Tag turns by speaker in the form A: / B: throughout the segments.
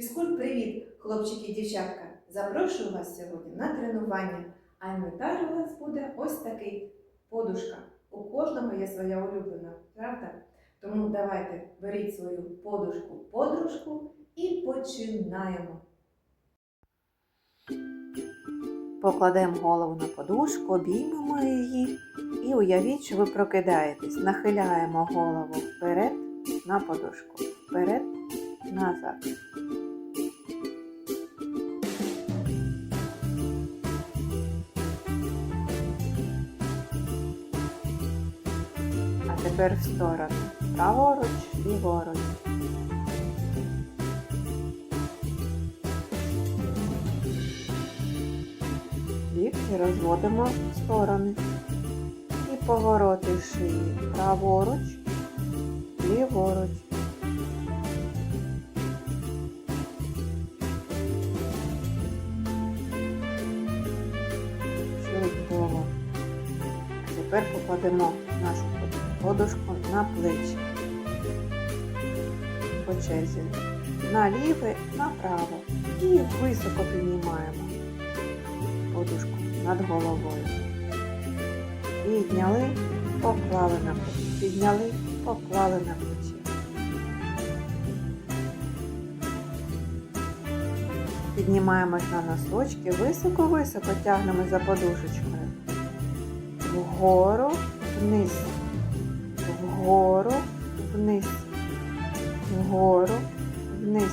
A: Фізкульт, привіт, хлопчики і дівчатка! Запрошую вас сьогодні на тренування. А інвентар у вас буде ось такий подушка. У кожного є своя улюблена, правда? Тому давайте беріть свою подушку-подружку і починаємо. Покладемо голову на подушку, обіймемо її і уявіть, що ви прокидаєтесь. Нахиляємо голову вперед на подушку. Вперед, назад. Тепер в сторону. Праворуч, ліворуч. Лікті розводимо в сторони. І повороти шиї. Праворуч, ліворуч. Чудово. Тепер покладемо нашу подушку на плечі. По черзі. На ліве, направо. І високо піднімаємо подушку над головою. Підняли, поклали на плечі. Підняли, поклали на плечі. Піднімаємось на носочки, високо-високо тягнемо за подушечкою. Вгору, вниз, вгору, вниз, вгору, вниз.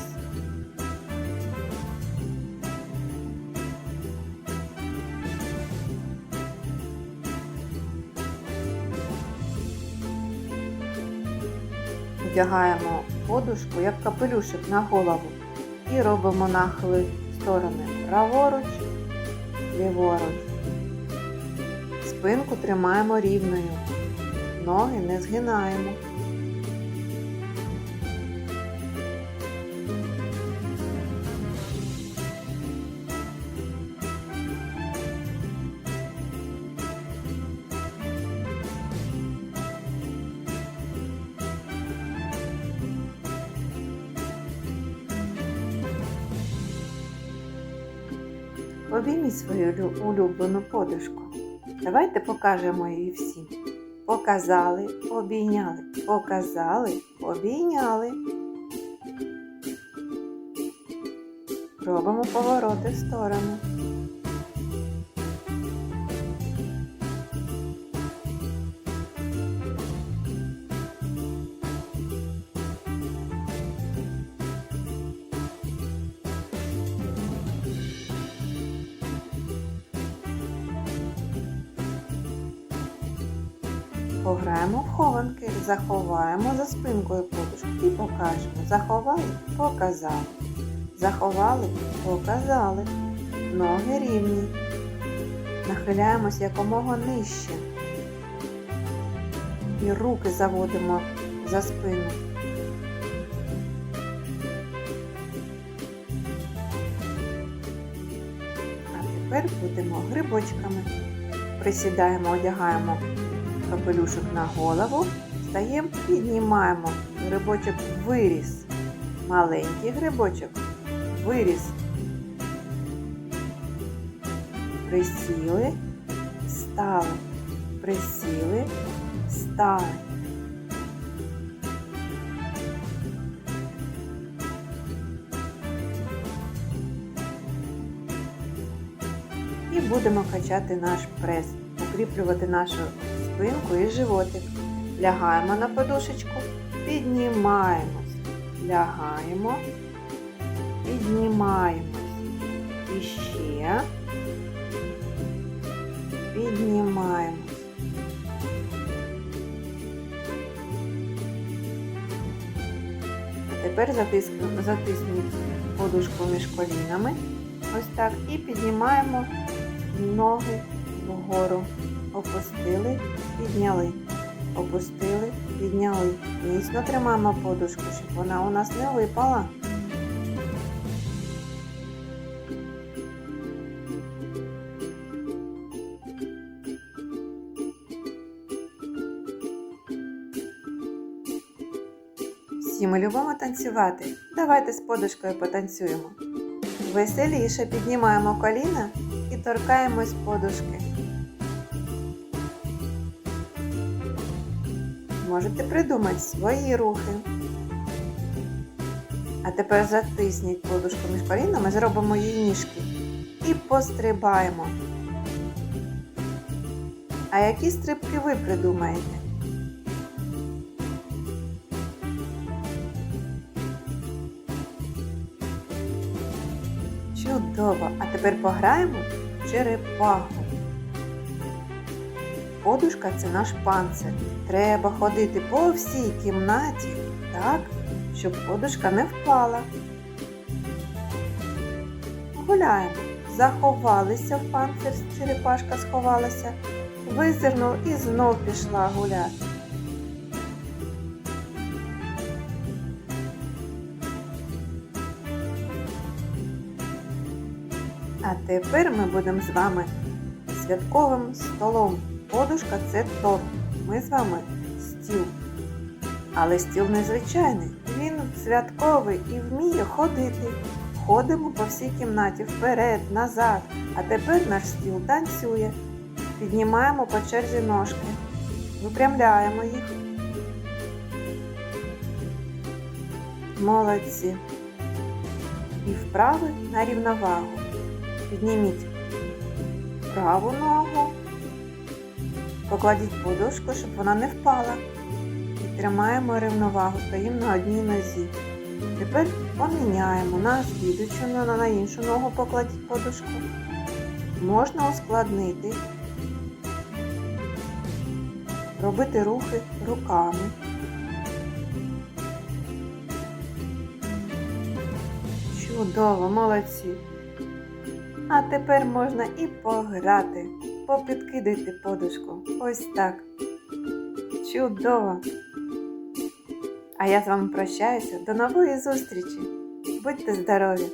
A: Вдягаємо подушку, як капелюшик на голову. І робимо нахили сторони праворуч, ліворуч. Спинку тримаємо рівною. Ноги не згинаємо. Обійміть свою улюблену подушку. Давайте покажемо її всім. Показали, обійняли. Показали, обійняли. Робимо повороти в сторону. Пограємо в хованки, заховаємо за спинкою подушку і покажемо. Заховали, показали. Заховали, показали. Ноги рівні. Нахиляємось якомога нижче. І руки заводимо за спину. А тепер будемо грибочками. Присідаємо, одягаємо капелюшок на голову, стаємо, піднімаємо. Грибочок виріс. Маленький грибочок виріс. Присіли, стали. Присіли, стали. І будемо качати наш прес, укріплювати нашу спинку і животик. Лягаємо на подушечку, піднімаємось, лягаємо, піднімаємось. І ще піднімаємось. Тепер затисніть подушку між колінами. Ось так. І піднімаємо ноги вгору. Опустили, підняли. Опустили, підняли. Міцно тримаємо подушку, щоб вона у нас не випала. Всі ми любимо танцювати. Давайте з подушкою потанцюємо. Веселіше піднімаємо коліна і торкаємось подушки. Можете придумати свої рухи. А тепер затисніть подушку між колінами, зробимо її ніжки і пострибаємо. А які стрибки ви придумаєте? Чудово! А тепер пограємо в черепаху. Подушка це наш панцир. Треба ходити по всій кімнаті так, щоб подушка не впала. Гуляємо. Заховалися в панцир, черепашка сховалася, визирнув і знов пішла гуляти. А тепер ми будемо з вами святковим столом. Подушка це торт. Ми з вами стіл. Але стіл незвичайний. Він святковий і вміє ходити. Ходимо по всій кімнаті вперед, назад. А тепер наш стіл танцює. Піднімаємо по черзі ножки, випрямляємо їх. Молодці. І вправи на рівновагу. Підніміть праву ногу, покладіть подушку, щоб вона не впала. І тримаємо рівновагу, стоїмо на одній нозі. Тепер поміняємо на слідучу ногу, на іншу ногу покладіть подушку. Можна ускладнити, робити рухи руками. Чудово, молодці. А тепер можна і пограти, попідкидати подушку. Ось так. Чудово! А я з вами прощаюся. До нової зустрічі. Будьте здорові!